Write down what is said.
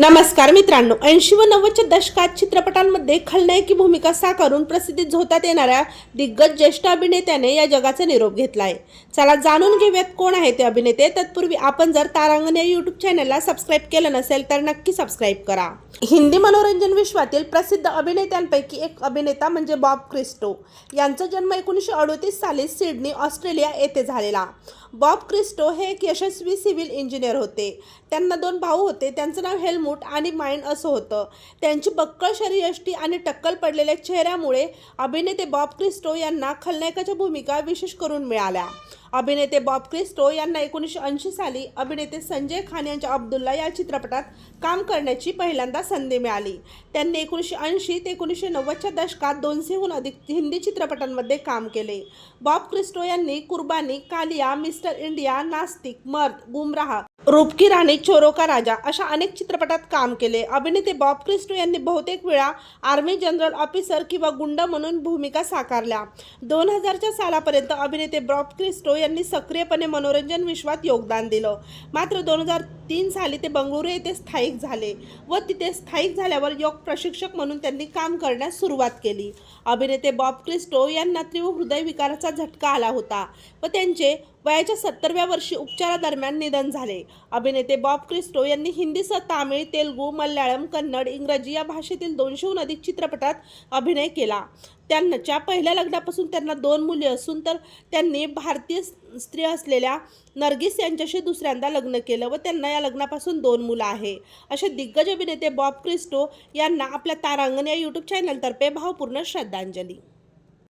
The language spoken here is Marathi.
नमस्कार मित्रांनो ऐंशी व नव्वदच्या दशकात चित्रपटांमध्ये खलनायकी भूमिका साकारून प्रसिद्धीत झोतात येणाऱ्या दिग्गज ज्येष्ठ अभिनेत्याने या जगाचा निरोप घेतलाय. चला जाणून घेऊयात कोण आहे ते अभिनेते. तत्पूर्वी आपण जर तारांगण या यूट्यूब चॅनलला सबस्क्राईब केलं नसेल तर नक्की सबस्क्राईब करा. हिंदी मनोरंजन विश्वातील प्रसिद्ध अभिनेत्यांपैकी एक अभिनेता म्हणजे बॉब क्रिस्टो. यांचा जन्म एकोणीसशे अडोतीस साली सिडनी ऑस्ट्रेलिया येथे झालेला. बॉब क्रिस्टो हे एक यशस्वी सिव्हिल इंजिनियर होते. त्यांना दोन भाऊ होते. त्यांचं नाव हेल्मुट आणि माइंड असं होतं. त्यांची बक्कळ शरीरयष्टी आणि टक्कल पडलेल्या चेहऱ्यामुळे अभिनेते बॉब क्रिस्टो यांना खलनायकाच्या भूमिका विशेष करून मिळाल्या. अभिनेते बॉब क्रिस्टो यांना एकोणीसशे ऐंशी साली अभिनेते संजय खान यांच्या अब्दुल्ला या चित्रपटात काम करण्याची पहिल्यांदा संधी मिळाली. त्यांनी एकोणीसशे ऐंशी ते एकोणीसशे नव्वदच्या दशकात दोनशेहून अधिक हिंदी चित्रपटांमध्ये काम केले. बॉब क्रिस्टो यांनी कुर्बानी कालिया मिस्टर इंडिया नास्तिक मर्द गुमराह रूपकी राणी चोरोका राजा अशा अनेक चित्रपटात काम केले. अभिनेते बॉब क्रिस्टो यांनी बहुतेक वेळा आर्मी जनरल ऑफिसर किंवा गुंड म्हणून भूमिका साकारल्या. दोन हजारच्या सालापर्यंत अभिनेते बॉब क्रिस्टो यांनी सक्रियपणे मनोरंजन विश्वात योगदान दिलं. मात्र दोन हजार तीन साली ते बंगळुरू येथे स्थायिक झाले व तिथे स्थायिक झाल्यावर योग प्रशिक्षक म्हणून त्यांनी काम करण्यास सुरुवात केली. अभिनेते बॉब क्रिस्टो यांना तीव्र हृदयविकाराचा झटका आला होता व त्यांचे वयाच्या सत्तरव्या वर्षी उपचारादरम्यान निधन झाले. अभिनेते बॉब क्रिस्टो यांनी हिंदीसह तामिळ तेलुगू मल्याळम कन्नड इंग्रजी या भाषेतील दोनशेहून अधिक चित्रपटात अभिनय केला. त्यांच्या पहिल्या लग्नापासून त्यांना दोन मुले असून तर त्यांनी भारतीय स्त्री असलेल्या नर्गिस यांच्याशी दुसऱ्यांदा लग्न केलं व त्यांना या लग्नापासून दोन मुलं आहे. असे दिग्गज अभिनेते बॉब क्रिस्टो यांना आपल्या तारांगण या यूट्यूब चॅनलतर्फे भावपूर्ण श्रद्धांजली.